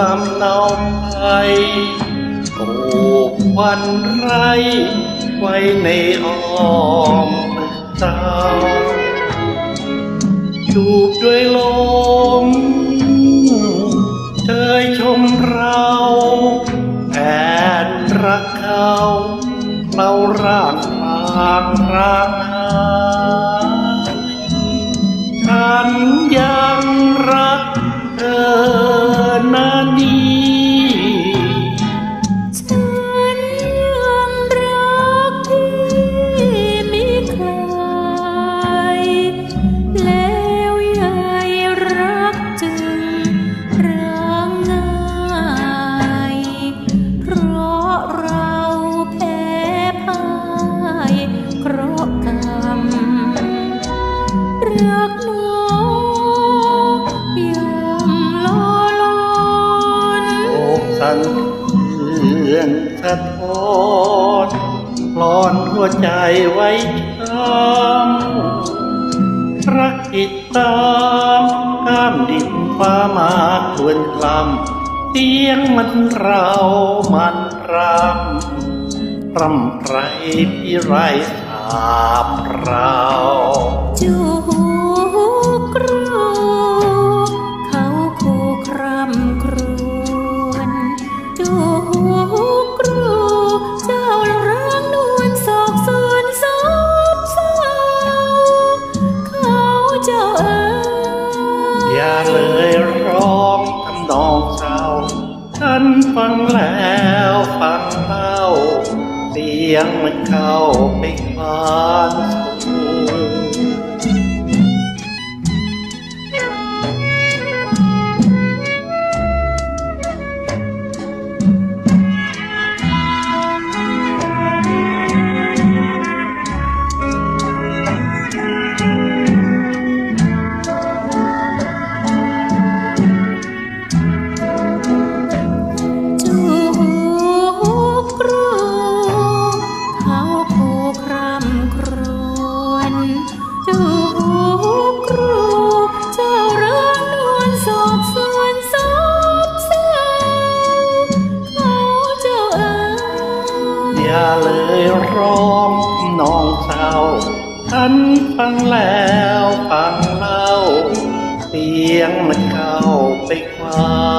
ลำนาไปปลูกวันไรไว้ในอ้อมเจาจูบด้วยลมเธอชมเราแอนรักเขาเราร่างทางรักนา นี เทือนสะท้อนกลอนหัวใจไว้ช้ำรักติดตามข้ามดินฟ้ามาทวนกลำเสียงมันเรามันรำรำไรพี่ไรสาบเราจู ฉันฟังแล้วฟังเล่า เสียงมันเข้าไปควาน เลยร้องน้องเศร้าฉันฟังแล้วฟังเล่า เสียงมันเข้าไปควา